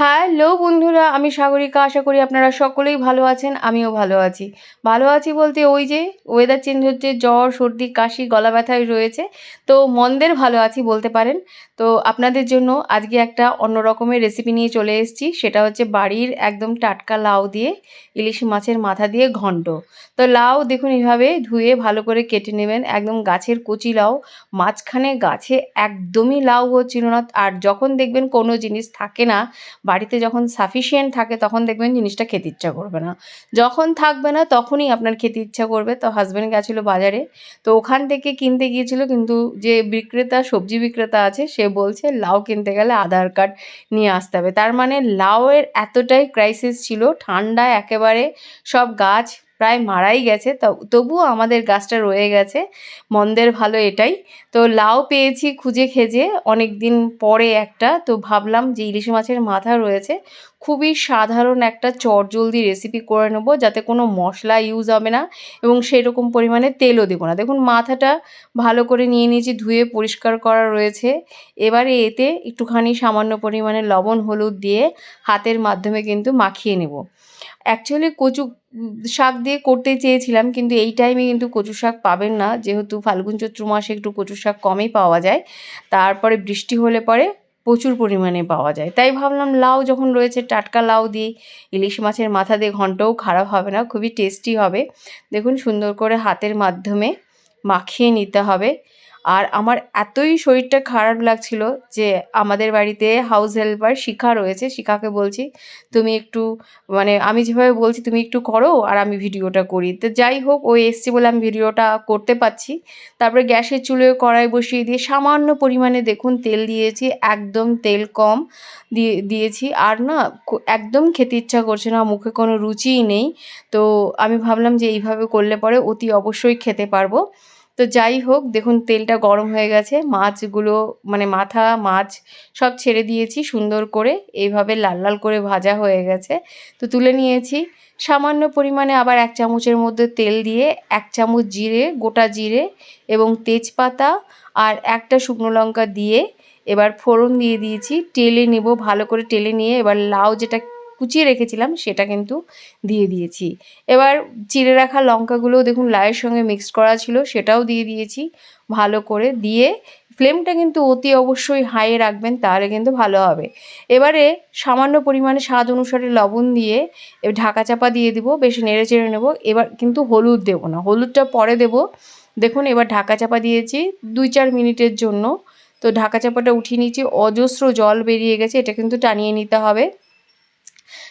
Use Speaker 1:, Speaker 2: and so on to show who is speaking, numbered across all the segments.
Speaker 1: Hello বন্ধুরা, আমি সাগরিকা। আশা করি আপনারা সকলেই ভালো আছেন, আমিও ভালো আছি। ভালো আছি বলতে ওই যে ওয়েদার চেঞ্জ হচ্ছে, জ্বর, সর্দি, কাশি, গলা ব্যথায় রয়েছে। তো মন্দের ভালো আছি বলতে পারেন। তো আপনাদের জন্য আজকে একটা অন্য রকমের রেসিপি নিয়ে চলে এসেছি। সেটা হচ্ছে বাড়ির একদম টাটকা লাউ দিয়ে, ইলিশ মাছের মাথা দিয়ে ঘন্ট। তো লাউ দেখুন এইভাবে ধুয়ে ভালো করে কেটে নেবেন। একদম গাছের কচি লাউ, মাঝখানে গাছে একদমই লাউ হচ্ছিল না। আর যখন দেখবেন কোনো জিনিস থাকে না বাড়িতে যখন সাফিসিয়েন্ট থাকে তখন দেখবেন জিনিসটা খেতে ইচ্ছা করবে না। যখন থাকবে না তখনই আপনার খেতে ইচ্ছা করবে। তো হাজব্যান্ড গেছিল বাজারে, তো ওখান থেকে কিনতে গিয়েছিল কিন্তু যে বিক্রেতা, সবজি বিক্রেতা আছে, সে বলছে লাউ কিনতে গেলে আধার কার্ড নিয়ে আসতে হবে। তার মানে লাউয়ের এতটাই ক্রাইসিস ছিল, ঠান্ডায় একেবারে সব গাছ প্রায় মারাই গেছে। তবুও আমাদের গাছটা রয়ে গেছে। মন্দের ভালো এটাই। তো লাউ পেয়েছি খুঁজে খেজে অনেক দিন পরে একটা। তো ভাবলাম যে ইলিশ মাছের মাথা রয়েছে। খুবই সাধারণ একটা চটজলদি রেসিপি করে নেব যাতে কোনো মশলা ইউজ হবে না এবং সেরকম পরিমাণে তেলও দেবো না। দেখুন, মাথাটা ভালো করে নিয়ে নিয়েছি, ধুয়ে পরিষ্কার করা রয়েছে। এবারে এতে একটুখানি সামান্য পরিমাণে লবণ, হলুদ দিয়ে হাতের মাধ্যমে কিন্তু মাখিয়ে নেব। অ্যাকচুয়ালি কচু শাক দিয়ে করতে চেয়েছিলাম, কিন্তু এই টাইমে কিন্তু কচু শাক পাবেন না। যেহেতু ফাল্গুন চৈত্র মাসে একটু কচু শাক কমই পাওয়া যায়, তারপরে বৃষ্টি হলে পরে প্রচুর পরিমাণে পাওয়া যায়। তাই ভাবলাম লাউ যখন রয়েছে, টাটকা লাউ দিয়ে ইলিশ মাছের মাথা দিয়ে ঘন্টও খারাপ হবে না, খুবই টেস্টি হবে। দেখুন সুন্দর করে হাতের মাধ্যমে মাখিয়ে নিতে হবে। আর আমার এতই শরীরটা খারাপ লাগছিল যে আমাদের বাড়িতে হাউস হেল্পার শিখা রয়েছে। শিখাকে বলছি, তুমি একটু মানে আমি যেভাবে বলছি তুমি একটু করো আর আমি ভিডিওটা করি। তো যাই হোক, ও এসছে বলে আমি ভিডিওটা করতে পারছি। তারপরে গ্যাসের চুলে কড়াই বসিয়ে দিয়ে সামান্য পরিমাণে দেখুন তেল দিয়েছি, একদম তেল কম দিয়ে দিয়েছি। আর না একদম খেতে ইচ্ছা করছে না, মুখে কোনো রুচিই নেই। তো আমি ভাবলাম যে এইভাবে করলে পরে অতি অবশ্যই খেতে পারব। তো যাই হোক, দেখুন তেলটা গরম হয়ে গেছে। মাছগুলো মানে মাথা, মাছ সব ছেড়ে দিয়েছি সুন্দর করে। এইভাবে লাল লাল করে ভাজা হয়ে গেছে। তো তুলে নিয়েছি। সামান্য পরিমাণে আবার এক চামচের মধ্যে তেল দিয়ে এক চামচ জিরে, গোটা জিরে এবং তেজপাতা আর একটা শুকনো লঙ্কা দিয়ে এবার ফোড়ন দিয়ে দিয়েছি। টেলে নেব, ভালো করে টেলে নিয়ে এবার লাউ যেটা কুচিয়ে রেখেছিলাম, সেটা কিন্তু দিয়ে দিয়েছি। এবার চিড়ে রাখা লঙ্কাগুলোও দেখুন লায়ের সঙ্গে মিক্সড করা ছিল, সেটাও দিয়ে দিয়েছি ভালো করে। দিয়ে ফ্লেমটা কিন্তু অতি অবশ্যই হাইয়ে রাখবেন, তাহলে কিন্তু ভালো হবে। এবারে সামান্য পরিমাণে স্বাদ অনুসারে লবণ দিয়ে ঢাকা চাপা দিয়ে দিব, বেশ নেড়ে চেড়ে নেব। এবার কিন্তু হলুদ দেবো না, হলুদটা পরে দেব। দেখুন এবার ঢাকা চাপা দিয়েছি দুই চার মিনিটের জন্য। তো ঢাকা চাপাটা উঠিয়ে নিয়েছি, অজস্র জল বেরিয়ে গেছে, এটা কিন্তু টানিয়ে নিতে হবে।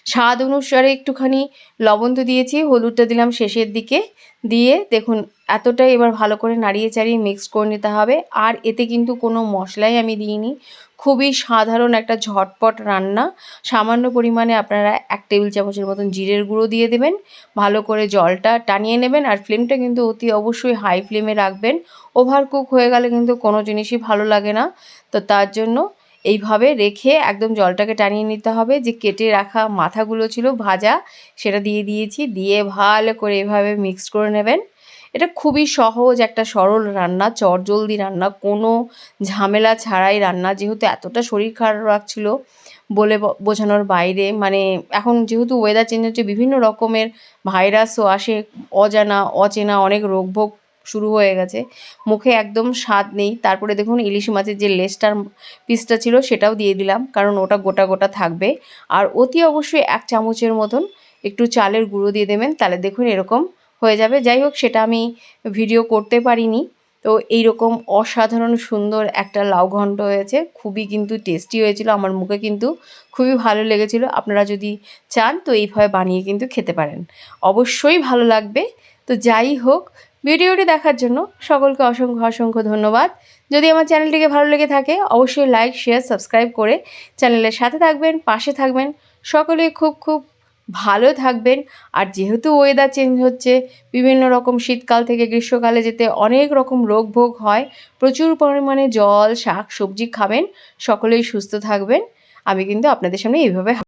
Speaker 1: স্বাদ অনুসারে একটুখানি লবণ তো দিয়েছি, হলুদটা দিলাম শেষের দিকে। দিয়ে দেখুন, এতটাই এবার ভালো করে নাড়িয়ে চাড়িয়ে মিক্স করে নিতে হবে। আর এতে কিন্তু কোনো মশলাই আমি দিইনি। খুবই সাধারণ একটা ঝটপট রান্না। সামান্য পরিমাণে আপনারা এক টেবিল চামচের মতন জিরের গুঁড়ো দিয়ে দেবেন। ভালো করে জলটা টানিয়ে নেবেন আর ফ্লেমটা কিন্তু অতি অবশ্যই হাই ফ্লেমে রাখবেন। ওভার কুক হয়ে গেলে কিন্তু কোনো জিনিসই ভালো লাগে না। তো তার জন্য এইভাবে রেখে একদম জলটাকে টানিয়ে নিতে হবে। যে কেটে রাখা মাথাগুলো ছিল ভাজা, সেটা দিয়ে দিয়েছি। দিয়ে ভালো করে এভাবে মিক্স করে নেবেন। এটা খুবই সহজ একটা সরল রান্না, চটজলদি রান্না। কোনো ঝামেলা ছাড়াই রান্না। যেহেতু এতটা শরীর খারাপ রাখছিল বলে বোঝানোর বাইরে। মানে এখন যেহেতু ওয়েদার চেঞ্জ হচ্ছে, বিভিন্ন রকমের ভাইরাসও আসে। অজানা, অচেনা অনেক রোগভোগ শুরু হয়ে গেছে। মুখে একদম স্বাদ নেই। তারপরে দেখুন ইলিশ মাছের যে লেসটার পিসটা ছিল সেটাও দিয়ে দিলাম, কারণ ওটা গোটা গোটা থাকবে। আর অতি অবশ্যই এক চামচের মতন একটু চালের গুঁড়ো দিয়ে দেবেন, তাহলে দেখুন এরকম হয়ে যাবে। যাই হোক, সেটা আমি ভিডিও করতে পারিনি। তো এইরকম অসাধারণ সুন্দর একটা লাউ ঘন্ট হয়েছে। খুবই কিন্তু টেস্টি হয়েছিল। আমার মুখে কিন্তু খুবই ভালো লেগেছিল। আপনারা যদি চান তো এইভাবে বানিয়ে কিন্তু খেতে পারেন। অবশ্যই ভালো লাগবে। তো যাই হোক ভিডিওটি দেখার জন্য সকলকে অসংখ্য অসংখ্য ধন্যবাদ। যদি আমার চ্যানেলটিকে ভালো লেগে থাকে, অবশ্যই লাইক, শেয়ার, সাবস্ক্রাইব করে চ্যানেলের সাথে থাকবেন, পাশে থাকবেন। সকলে খুব খুব ভালো থাকবেন। আর যেহেতু ওয়েদার চেঞ্জ হচ্ছে, বিভিন্ন রকম শীতকাল থেকে গ্রীষ্মকালে যেতে অনেক রকম রোগ ভোগ হয়, প্রচুর পরিমাণে জল, শাক, সবজি খাবেন, সকলেই সুস্থ থাকবেন। আমি কিন্তু আপনাদের সামনে এইভাবে